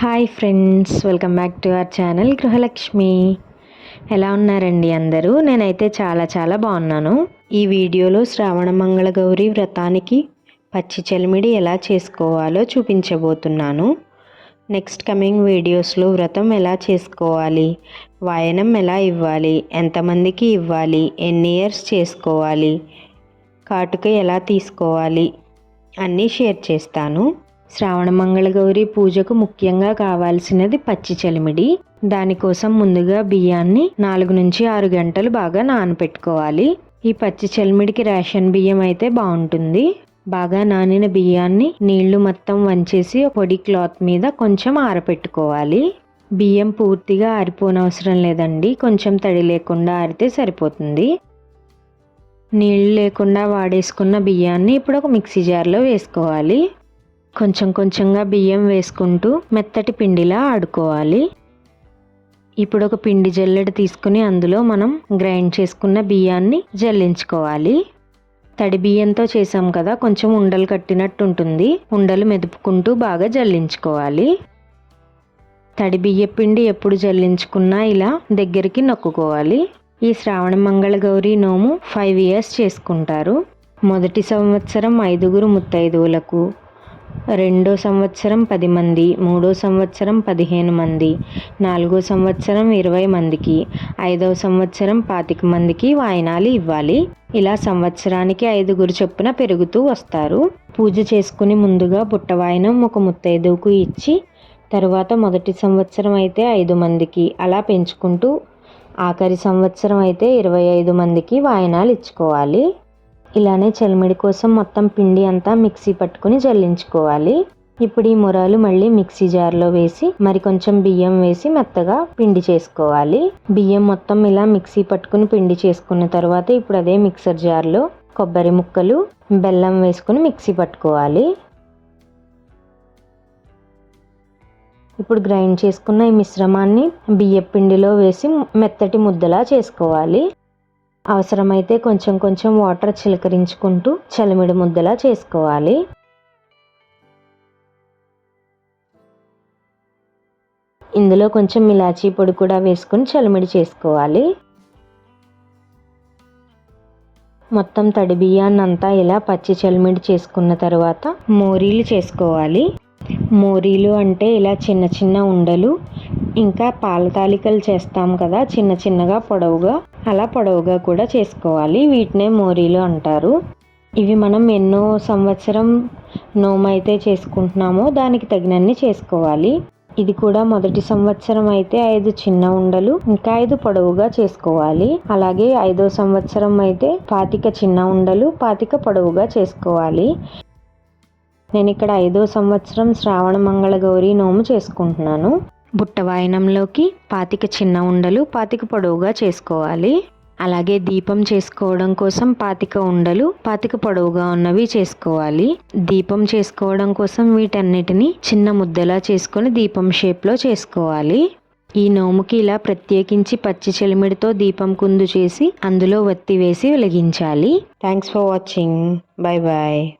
Hi friends welcome back to our channel Gruhalakshmi. ఎలా ఉన్నారండి అందరూ? నేనైతే చాలా చాలా బాగున్నాను. ఈ వీడియోలో శ్రావణ మంగళ గౌరి వ్రతానికి పచ్చి చలిమిడి ఎలా చేసుకోవాలో చూపించబోతున్నాను. నెక్స్ట్ కమింగ్ వీడియోస్లో వ్రతం ఎలా చేసుకోవాలి వాయనం ఎలా ఇవ్వాలి ఎంతమందికి ఇవ్వాలి ఎన్ని ఇయర్స్ చేసుకోవాలి కాటుక ఎలా తీసుకోవాలి అన్నీ షేర్ చేస్తాను. శ్రావణ మంగళగౌరి పూజకు ముఖ్యంగా కావాల్సినది పచ్చి చలిమిడి. దానికోసం ముందుగా బియ్యాన్ని నాలుగు నుంచి ఆరు గంటలు బాగా నానపెట్టుకోవాలి. ఈ పచ్చి చలిమిడికి రేషన్ బియ్యం అయితే బాగుంటుంది. బాగా నానిన బియ్యాన్ని నీళ్ళు మొత్తం వంచేసి పొడి క్లాత్ మీద కొంచెం ఆరపెట్టుకోవాలి. బియ్యం పూర్తిగా ఆరిపోనవసరం లేదండి. కొంచెం తడి లేకుండా ఆరితే సరిపోతుంది. నీళ్ళు లేకుండా వాడేసుకున్న బియ్యాన్ని ఇప్పుడు ఒక మిక్సీ జార్లో వేసుకోవాలి. కొంచెం కొంచెంగా బియ్యం వేసుకుంటూ మెత్తటి పిండిలా ఆడుకోవాలి. ఇప్పుడు ఒక పిండి జల్లెడ తీసుకుని అందులో మనం గ్రైండ్ చేసుకున్న బియ్యాన్ని జల్లించుకోవాలి. తడి బియ్యంతో చేసాం కదా కొంచెం ఉండలు కట్టినట్టు ఉంటుంది. ఉండలు మెదుపుకుంటూ బాగా జల్లించుకోవాలి. తడి బియ్య పిండి ఎప్పుడు జల్లించుకున్నా ఇలా దగ్గరికి నొక్కుకోవాలి. ఈ శ్రావణ మంగళ గౌరీ నోము ఫైవ్ ఇయర్స్ చేసుకుంటారు. మొదటి సంవత్సరం ఐదుగురు ముత్తైదువులకు రెండో సంవత్సరం పది మంది మూడో సంవత్సరం పదిహేను మంది నాలుగో సంవత్సరం ఇరవై మందికి ఐదవ సంవత్సరం పాతిక మందికి వాయినాలు ఇవ్వాలి. ఇలా సంవత్సరానికి ఐదుగురు చొప్పున పెరుగుతూ వస్తారు. పూజ చేసుకుని ముందుగా బుట్ట వాయినం ఒక ముత్తైదువుకు ఇచ్చి తరువాత మొదటి సంవత్సరం అయితే ఐదు మందికి అలా పెంచుకుంటూ ఆఖరి సంవత్సరం అయితే ఇరవై ఐదు మందికి వాయినాలు ఇచ్చుకోవాలి. ఇలానే చలిమిడి కోసం మొత్తం పిండి అంతా మిక్సీ పట్టుకుని జల్లించుకోవాలి. ఇప్పుడు ఈ మురాలు మళ్ళీ మిక్సీ జార్లో వేసి మరి కొంచెం బియ్యం వేసి మెత్తగా పిండి చేసుకోవాలి. బియ్యం మొత్తం ఇలా మిక్సీ పట్టుకుని పిండి చేసుకున్న తర్వాత ఇప్పుడు అదే మిక్సర్ జార్లో కొబ్బరి ముక్కలు బెల్లం వేసుకుని మిక్సీ పట్టుకోవాలి. ఇప్పుడు గ్రైండ్ చేసుకున్న ఈ మిశ్రమాన్ని బియ్య పిండిలో వేసి మెత్తటి ముద్దలా చేసుకోవాలి. అవసరమైతే కొంచెం కొంచెం వాటర్ చిలకరించుకుంటూ చలిమిడి ముద్దలా చేసుకోవాలి. ఇందులో కొంచెం ఇలాచీ పొడి కూడా వేసుకుని చలిమిడి చేసుకోవాలి. మొత్తం తడి బియ్యాన్ని అంతా ఇలా పచ్చి చలిమిడి చేసుకున్న తర్వాత మోరీలు చేసుకోవాలి. మోరీలు అంటే ఇలా చిన్న చిన్న ఉండలు ఇంకా పాల తాలికలు చేస్తాం కదా చిన్న చిన్నగా పొడవుగా. అలా పొడవుగా కూడా చేసుకోవాలి వీటినే మోరీలు అంటారు. ఇవి మనం ఎన్నో సంవత్సరం నోమైతే చేసుకుంటున్నామో దానికి తగినన్ని చేసుకోవాలి. ఇది కూడా మొదటి సంవత్సరం అయితే ఐదు చిన్న ఉండలు ఇంకా ఐదు పొడవుగా చేసుకోవాలి. అలాగే ఐదో సంవత్సరం అయితే పాతిక చిన్న ఉండలు పాతిక పొడవుగా చేసుకోవాలి. నేను ఇక్కడ ఐదో సంవత్సరం శ్రావణ మంగళ గౌరీ నోము చేసుకుంటున్నాను. బుట్ట వాయనంలోకి పాతిక చిన్న ఉండలు పాతిక పొడవుగా చేసుకోవాలి. అలాగే దీపం చేసుకోవడం కోసం పాతిక ఉండలు పాతిక పొడవుగా ఉన్నవి చేసుకోవాలి. దీపం చేసుకోవడం కోసం వీటన్నిటిని చిన్న ముద్దలా చేసుకొని దీపం షేప్లో చేసుకోవాలి. ఈ నోముకి ఇలా ప్రత్యేకించి పచ్చి చెలిమిడితో దీపం కుందు చేసి అందులో వత్తి వేసి వెలిగించాలి. Thanks for watching bye bye